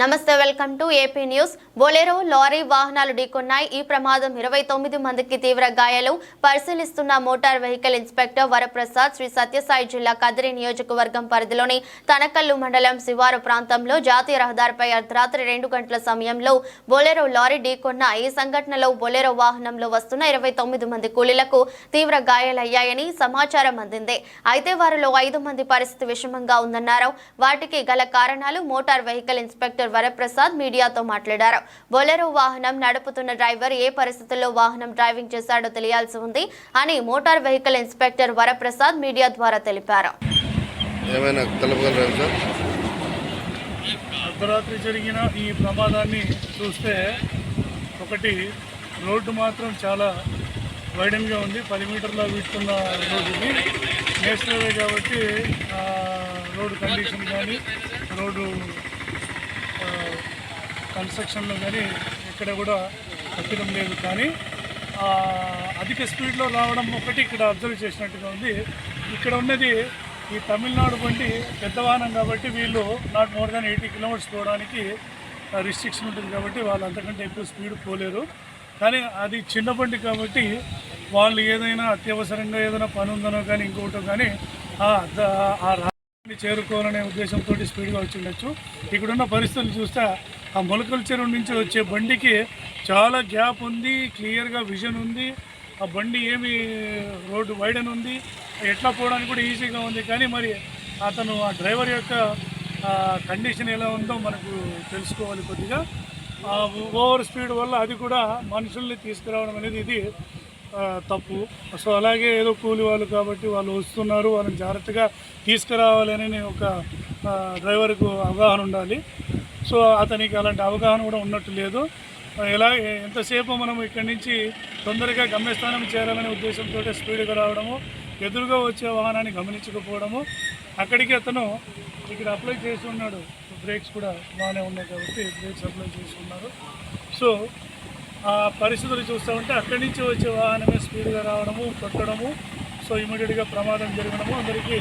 నమస్తే welcome to AP news. Bolero lorry వాహనాలు ఢీకొన్నాయి. ఈ ప్రమాదం ఇరవై తొమ్మిది మందికి తీవ్ర గాయాలు. పరిశీలిస్తున్న motor vehicle inspector Varaprasad Sri Sathyasai జిల్లా కదిరి నియోజకవర్గం పరిధిలోని తనకల్లు మండలం శివారు ప్రాంతంలో జాతీయ రహదారిపై అర్ధరాత్రి రెండు గంటల సమయంలో బొలెరో లారీ ఢీకొన్న. ఈ సంఘటనలో బొలెరో వాహనంలో వస్తున్న ఇరవై తొమ్మిది మంది కూలీలకు తీవ్ర గాయాలయ్యాయని సమాచారం అందింది. అయితే వారిలో ఐదు మంది పరిస్థితి విషమంగా ఉందన్నారు. వాటికి గల కారణాలు మోటార్ వెహికల్ ఇన్స్పెక్టర్ వరప్రసాద్ మీడియాతో మాట్లాడారు. బొలెరో వాహనం నడుపుతున్న డ్రైవర్ ఏ పరిస్థితుల్లో వాహనం డ్రైవింగ్ చేశాడో తెలియాల్సి ఉంది అని motor vehicle inspector Varaprasad media ద్వారా తెలిపారు. ఏమైనా తెలపగలరా సార్? అర్ధరాత్రి జరిగిన ఈ ప్రమాదాన్ని చూస్తే ఒకటి రోడ్డు మాత్రం చాలా వైడన్గా ఉంది. పది మీటర్ల వీడుతున్న రోడ్డు ఇది. నేషనల్ కాబట్టి ఆ, రోడ్డు కండిషన్ కానీ రోడ్డు కన్స్ట్రక్షన్లో కానీ ఎక్కడ కూడా కట్టడం లేదు. కానీ అధిక స్పీడ్లో రావడం ఒకటి ఇక్కడ అబ్జర్వ్ చేసినట్టుగా ఉంది. ఇక్కడ ఉన్నది ఈ తమిళనాడు బండి పెద్ద వాహనం కాబట్టి వీళ్ళు not more than eighty kilometres పోవడానికి రిస్ట్రిక్షన్ ఉంటుంది కాబట్టి వాళ్ళు అంతకంటే ఎక్కువ స్పీడ్ పోలేరు. కానీ అది చిన్న బండి కాబట్టి వాళ్ళు ఏదైనా అత్యవసరంగా ఏదైనా పని ఉందనో కానీ ఇంకోటో కానీ చేరుకోవాలనే ఉద్దేశంతో స్పీడ్గా వచ్చి ఉండొచ్చు ఇక్కడున్న పరిస్థితులు చూస్తే ఆ మొలకల చెరువు నుంచి వచ్చే బండికి చాలా గ్యాప్ ఉంది క్లియర్గా విజన్ ఉంది. ఆ బండి ఏమి రోడ్డు వైడన్ ఉంది. ఎట్లా పోవడానికి కూడా ఈజీగా ఉంది. కానీ మరి అతను ఆ డ్రైవర్ యొక్క కండిషన్ ఎలా ఉందో మనకు తెలుసుకోవాలి కొద్దిగా. ఓవర్ స్పీడ్ వల్ల అది కూడా మనుషుల్ని తీసుకురావడం అనేది ఇది తప్పు. సో అలాగే ఏదో కూలి వాళ్ళు కాబట్టి వాళ్ళు వస్తున్నారు. వాళ్ళని జాగ్రత్తగా తీసుకురావాలని ఒక డ్రైవర్కు అవగాహన ఉండాలి. సో అతనికి అలాంటి అవగాహన కూడా ఉన్నట్టు లేదు. ఎలా ఎంతసేపు మనం ఇక్కడి నుంచి తొందరగా గమ్యస్థానం చేరాలనే ఉద్దేశంతో స్పీడ్గా రావడము ఎదురుగా వచ్చే వాహనాన్ని గమనించకపోవడము. అక్కడికి అతను ఇక్కడ అప్లై చేసి ఉన్నాడు. బ్రేక్స్ కూడా బాగానే ఉన్నాయి కాబట్టి బ్రేక్స్ అప్లై చేసి ఉన్నారు. సో పరిస్థితులు చూస్తూ ఉంటే అక్కడి నుంచి వచ్చే వాహనమే స్పీడ్గా రావడము కొట్టడము సో ఇమీడియట్గా ప్రమాదం జరగడము అందరికీ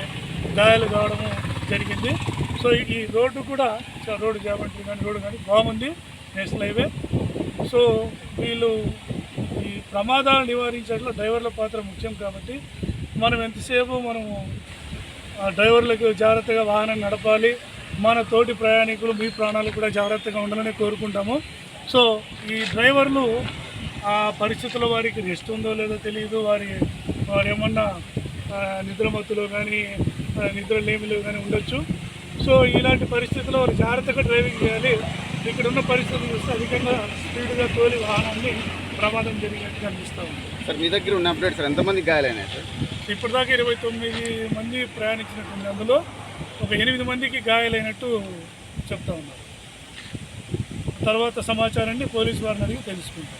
గాయాలు కావడము జరిగింది. సో ఈ రోడ్డు కూడా రోడ్డు జామెంట్రీ కానీ రోడ్డు కానీ బాగుంది నేషనల్ హైవే. సో వీళ్ళు ఈ ప్రమాదాలు నివారించడంలో డ్రైవర్ల పాత్ర ముఖ్యం కాబట్టి మనం ఎంతసేపు మనము డ్రైవర్లకు జాగ్రత్తగా వాహనం నడపాలి మన తోటి ప్రయాణికులు మీ ప్రాణాలు కూడా జాగ్రత్తగా ఉండాలని కోరుకుంటాము. సో ఈ డ్రైవర్లు ఆ పరిస్థితుల్లో వారికి రెస్ట్ ఉందో లేదో తెలియదు వారి వారు ఏమన్నా నిద్రమత్తులో కానీ ఆ, నిద్ర లేమిలో కానీ ఉండొచ్చు. సో ఇలాంటి పరిస్థితుల్లో వారు జాగ్రత్తగా డ్రైవింగ్ చేయాలి. ఇక్కడ ఉన్న పరిస్థితులు చూస్తే అధికంగా స్పీడ్గా తోలి వాహనాన్ని ప్రమాదం జరిగినట్టు కనిపిస్తూ ఉంది. సార్ మీ దగ్గర ఉన్న అప్డేట్ సార్ ఎంతమంది గాయాలైనాయి సార్? ఇప్పటిదాకా ఇరవై తొమ్మిది మంది ప్రయాణించినట్టుంది. అందులో ఒక ఎనిమిది మందికి గాయాలైనట్టు చెప్తా ఉన్నారు. తర్వాత సమాచారాన్ని పోలీసు వారిని అడిగి తెలుసుకుంటాం.